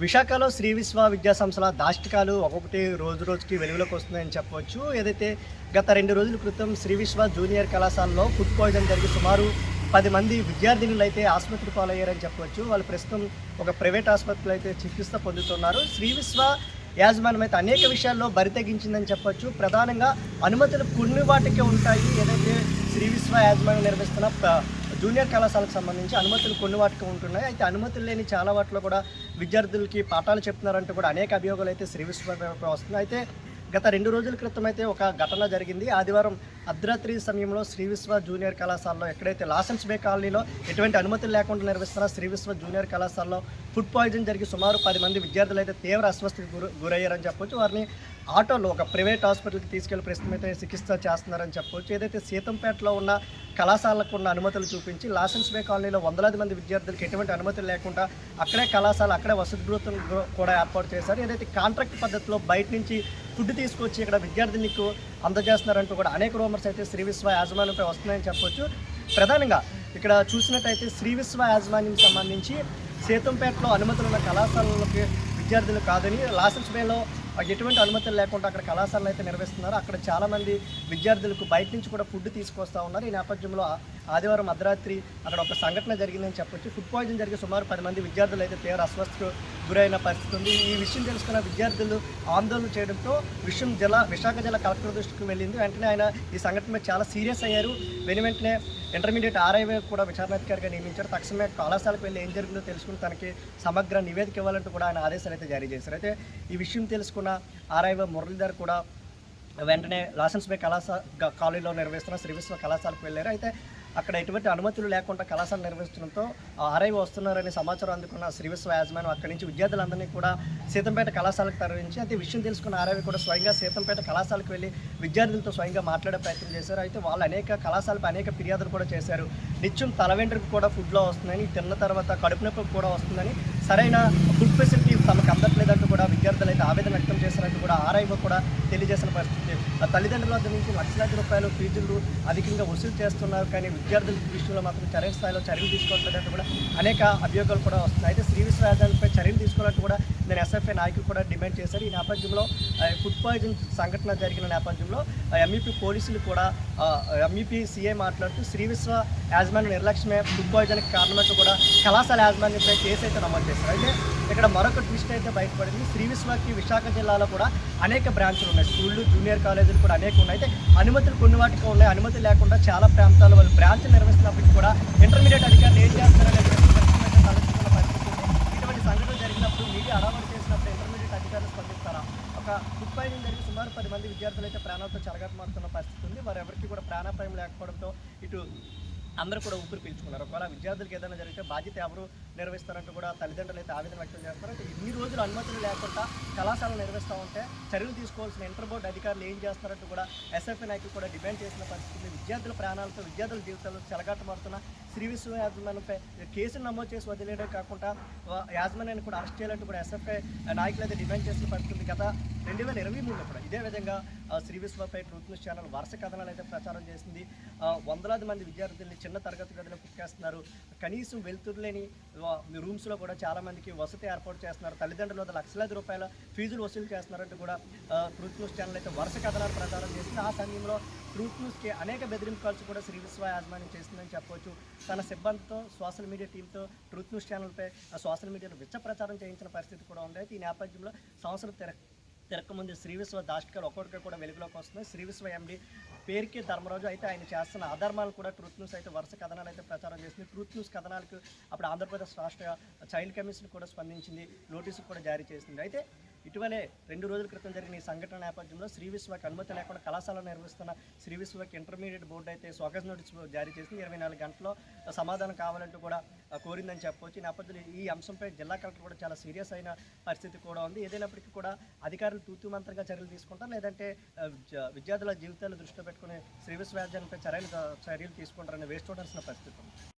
విశాఖలో శ్రీ విశ్వ విద్యా సంస్థల దాష్టికాలు ఒక్కొక్కటి రోజు రోజుకి వెలుగులోకి వస్తున్నాయని చెప్పవచ్చు. ఏదైతే గత రెండు రోజుల క్రితం శ్రీ విశ్వ జూనియర్ కళాశాలలో ఫుడ్ పాయిజన్ జరిగి సుమారు పది మంది విద్యార్థినులు అయితే ఆసుపత్రి పాలయ్యారని చెప్పవచ్చు. వాళ్ళు ప్రస్తుతం ఒక ప్రైవేట్ ఆసుపత్రిలో అయితే చికిత్స పొందుతున్నారు. శ్రీ విశ్వ యాజమాన్యం అయితే అనేక విషయాల్లో బరి తెగించిందని చెప్పొచ్చు ప్రధానంగా అనుమతులు కొన్ని వాటికే ఉంటాయి. ఏదైతే శ్రీ విశ్వ యాజమాన్యం నిర్వహిస్తున్న జూనియర్ కళాశాలకు సంబంధించి అనుమతులు కొన్ని వాటికి ఉంటున్నాయి. అయితే అనుమతులు లేని చాలా వాటిలో కూడా విద్యార్థులకి పాఠాలు చెప్తున్నారంటూ కూడా అనేక అభియోగాలు అయితే శ్రీ వస్తున్నాయి. అయితే గత రెండు రోజుల క్రితం అయితే ఒక ఘటన జరిగింది. ఆదివారం అర్ధరాత్రి సమయంలో శ్రీ విశ్వ జూనియర్ కళాశాలలో ఎక్కడైతే లాసెన్స్ బే కాలనీలో ఎటువంటి అనుమతులు లేకుండా నిర్వహిస్తున్న శ్రీ విశ్వ జూనియర్ కళాశాలలో ఫుడ్ పాయిజన్ జరిగి సుమారు పది మంది విద్యార్థులు అయితే తీవ్ర అస్వస్థతకి గురి గురయ్యారని చెప్పొచ్చు. వారిని ఆటోలో ఒక ప్రైవేట్ హాస్పిటల్కి తీసుకెళ్ళి ప్రస్తుతం అయితే చికిత్స చేస్తున్నారని చెప్పొచ్చు. ఏదైతే సీతంపేటలో ఉన్న కళాశాలకు ఉన్న అనుమతులు చూపించి లాసెన్స్ బే కాలనీలో వందలాది మంది విద్యార్థులకు ఎటువంటి అనుమతులు లేకుండా అక్కడే కళాశాల అక్కడే వసతి గృహం కూడా ఏర్పాటు చేశారు. ఏదైతే కాంట్రాక్ట్ పద్ధతిలో బయట నుంచి ఫుడ్ తీసుకొచ్చి ఇక్కడ విద్యార్థులకు అందజేస్తున్నారంటూ కూడా అనేక కస్టమర్స్ అయితే శ్రీ విశ్వ యాజమాన్యంపై వస్తున్నాయని చెప్పొచ్చు. ప్రధానంగా ఇక్కడ చూసినట్టయితే శ్రీ విశ్వ యాజమాన్యం సంబంధించి సీతంపేటలో అనుమతులు ఉన్న కళాశాలలకి విద్యార్థులు కాదని లాసెన్స్ బేలో ఎటువంటి అనుమతులు లేకుండా అక్కడ కళాశాలలు అయితే నిర్వహిస్తున్నారు. అక్కడ చాలామంది విద్యార్థులకు బయట నుంచి కూడా ఫుడ్ తీసుకొస్తా ఉన్నారు. ఈ నేపథ్యంలో ఆదివారం అర్ధరాత్రి అక్కడ ఒక సంఘటన జరిగిందని చెప్పొచ్చు. ఫుడ్ పాయిజన్ జరిగి సుమారు పది మంది విద్యార్థులు అయితే తీవ్ర అస్వస్థకు గురైన పరిస్థితి ఉంది. ఈ విషయం తెలుసుకున్న విద్యార్థులు ఆందోళన చేయడంతో విషయం జిల్లా విశాఖ జిల్లా కలెక్టర్ దృష్టికి వెళ్ళింది. వెంటనే ఆయన ఈ సంఘటన చాలా సీరియస్ అయ్యారు. వెను వెంటనే ఇంటర్మీడియట్ ఆర్ఐవై కూడా విచారణాధికారిగా నియమించారు. తక్షణమే కళాశాలకు వెళ్ళి ఏం జరిగిందో తెలుసుకుని తనకి సమగ్ర నివేదిక ఇవ్వాలంటూ కూడా ఆయన ఆదేశాలు అయితే జారీ చేశారు. అయితే ఈ విషయం తెలుసుకున్న ఆర్ఐవై మురళీధర్ కూడా వెంటనే లాసెన్స్ బే కళాశాల కాలేజీలో నిర్వహిస్తున్న శ్రీవిశ్వ కళాశాలకు వెళ్ళారు. అయితే అక్కడ ఎటువంటి అనుమతులు లేకుండా కళాశాల నిర్వహించడంతో ఆర్ఐ వస్తున్నారనే సమాచారం అందుకున్న శ్రీవిశ్వ యాజమాన్యం అక్కడి నుంచి విద్యార్థులందరినీ కూడా సీతంపేట కళాశాలకు తరలించి అయితే విషయం తెలుసుకున్న ఆర్ఐ కూడా స్వయంగా సీతంపేట కళాశాలకు వెళ్ళి విద్యార్థులతో స్వయంగా మాట్లాడే ప్రయత్నం చేశారు. అయితే వాళ్ళు అనేక కళాశాలపై అనేక ఫిర్యాదులు కూడా చేశారు. నిత్యం తల వెంట్రుకు కూడా ఫుడ్లో వస్తుందని తిన్న తర్వాత కడుపు నొప్పి కూడా వస్తుందని సరైన ఫుడ్ ఫెసిలిటీ తమకు అందట్లేదంటూ కూడా విద్యార్థులు అయితే ఆవేదన వ్యక్తం చేశారంటూ కూడా ఆర్ఐఓ కూడా తెలియజేసిన పరిస్థితి. తల్లిదండ్రుల వద్ద నుంచి లక్షలాది రూపాయలు ఫీజులు అధికంగా వసూలు చేస్తున్నారు కానీ విద్యార్థుల దృష్టిలో మాత్రం చర్య స్థాయిలో చర్యలు తీసుకోవట్లేదంటూ కూడా అనేక అభియోగాలు కూడా వస్తున్నాయి. అయితే శ్రీ విశ్వవిద్యాలయంపై చర్యలు తీసుకోవాలంటే కూడా నేను ఎస్ఎఫ్ఐ నాయకులు కూడా డిమాండ్ చేశారు. ఈ నేపథ్యంలో ఫుడ్ పాయిజన్ సంఘటన జరిగిన నేపథ్యంలో ఎంఈపీ పోలీసులు కూడా ఎంఈపీ సీఏ మాట్లాడుతూ శ్రీ విశ్వ యాజమాన్య నిర్లక్ష్యమే ఫుడ్ పాయిజన్కి కారణమంటూ కూడా కళాశాల యాజమాన్యంపై కేసు అయితే నమోదు చేశారు. అయితే ఇక్కడ మరొక ట్విస్ట్ అయితే బయటపడింది. శ్రీ విశ్వకి విశాఖ జిల్లాలో కూడా అనేక బ్రాంచ్లు ఉన్నాయి. స్కూళ్ళు జూనియర్ కాలేజీలు కూడా అనేక ఉన్నాయి. అయితే అనుమతులు కొన్ని వాటికి ఉన్నాయి. అనుమతి లేకుండా చాలా ప్రాంతాల వాళ్ళు బ్రాంచ్ నిర్వహిస్తున్నప్పటికీ కూడా ఇంటర్మీడియట్ అధికారులు ఏం చేస్తారనే ప్రశ్న పరిస్థితి ఇటువంటి సంఘటనలు జరిగినప్పుడు మీడియా అడవాడు చేసినప్పుడు ఇంటర్మీడియట్ అధికారులు స్పందిస్తారా? ఒక ముప్పై నుంచి జరిగి సుమారు పది మంది విద్యార్థులు అయితే ప్రాణాలతో చెలగాటమాడుతున్న పరిస్థితి ఉంది. వారు ఎవరికి కూడా ప్రాణాపాయం లేకపోవడంతో ఇటు అందరూ కూడా ఊపిరి పీల్చుకున్నారు. ఒకవేళ విద్యార్థులకు ఏదైనా జరిగితే బాధ్యత ఎవరు నిర్వహిస్తారంటూ కూడా తల్లిదండ్రులు అయితే ఆవేదన వ్యక్తం చేస్తారు అంటే ఇన్ని రోజులు అనుమతులు లేకుండా కళాశాలలు నిర్వహిస్తూ ఉంటే చర్యలు తీసుకోవాల్సిన ఇంటర్ బోర్డు అధికారులు ఏం చేస్తారంటూ కూడా ఎస్ఎఫ్ఐ నాయకులు కూడా డిమాండ్ చేసిన పరిస్థితులు విద్యార్థుల ప్రాణాలతో విద్యార్థుల జీవితాలు చెలగాటమాడుతున్న శ్రీ విశ్వ యాజమాన్యంపై కేసులు నమోదు చేసి వదిలేయడం కాకుండా యాజమాన్యాన్ని కూడా అరెస్ట్ చేయాలంటూ కూడా ఎస్ఎఫ్ఐ నాయకులు అయితే డిమాండ్ చేసిన పరిస్థితి గత రెండు వేల ఇరవై మూడులో కూడా ఇదే విధంగా శ్రీ విశ్వపై ట్రూత్ న్యూస్ ఛానల్ వరుస కథనాలు అయితే ప్రచారం చేసింది. వందలాది మంది విద్యార్థుల్ని చిన్న తరగతి గదిలో కుక్కేస్తున్నారు. కనీసం వెలుతురు లేని రూమ్స్లో కూడా చాలా మందికి వసతి ఏర్పాటు చేస్తున్నారు. తల్లిదండ్రుల వద్ద లక్షలాది రూపాయల ఫీజులు వసూలు చేస్తున్నారంటూ కూడా ట్రూత్ న్యూస్ ఛానల్ అయితే వరుస కథనాలు ప్రచారం చేసింది. ఆ సమయంలో ట్రూత్ న్యూస్కి అనేక బెదిరింపు కాల్స్ కూడా శ్రీ విశ్వ యాజమాన్యం చేస్తుందని చెప్పవచ్చు. తన సిబ్బందితో సోషల్ మీడియా టీంతో ట్రూత్ న్యూస్ ఛానల్పై ఆ సోషల్ మీడియాలో విచ్చ ప్రచారం చేయించిన పరిస్థితి కూడా ఉంది. అయితే ఈ నేపథ్యంలో సంవత్సరం తెర తిరక్కముందు శ్రీ విశ్వ దాష్టికలు ఒక్కొక్కటి కూడా వెలుగులోకి వస్తున్నాయి. శ్రీ విశ్వ ఎండి పేరుకే ధర్మరాజు అయితే ఆయన చేస్తున్న అధర్మాలు కూడా ట్రూత్ న్యూస్ అయితే వరుస కథనాలు అయితే ప్రచారం చేసింది. ట్రూత్ న్యూస్ కథనాలకు అప్పుడు ఆంధ్రప్రదేశ్ రాష్ట్ర చైల్డ్ కమిషన్ కూడా స్పందించింది. నోటీసు కూడా జారీ చేసింది. అయితే ఇటీవలే రెండు రోజుల క్రితం జరిగిన ఈ సంఘటన నేపథ్యంలో శ్రీ విశ్వకి అనుమతి లేకుండా కళాశాల నిర్వహిస్తున్న శ్రీ విశ్వకి ఇంటర్మీడియట్ బోర్డు అయితే స్వాగత నోటీస్ జారీ చేసింది. ఇరవై నాలుగు గంటల్లో సమాధానం కావాలంటూ కూడా కోరిందని చెప్పవచ్చు ఈ నేపథ్యంలో ఈ అంశంపై జిల్లా కలెక్టర్ కూడా చాలా సీరియస్ అయిన పరిస్థితి కూడా ఉంది. ఏదైనప్పటికీ కూడా అధికారులు తూతు మంత్రంగా చర్యలు తీసుకుంటారు. లేదంటే విద్యార్థుల జీవితాలు దృష్టిలో పెట్టుకుని శ్రీ విశ్వవిద్యాలయంపై చర్యలు చర్యలు తీసుకుంటారని వేస్ట్ చూడాల్సిన పరిస్థితి ఉంది.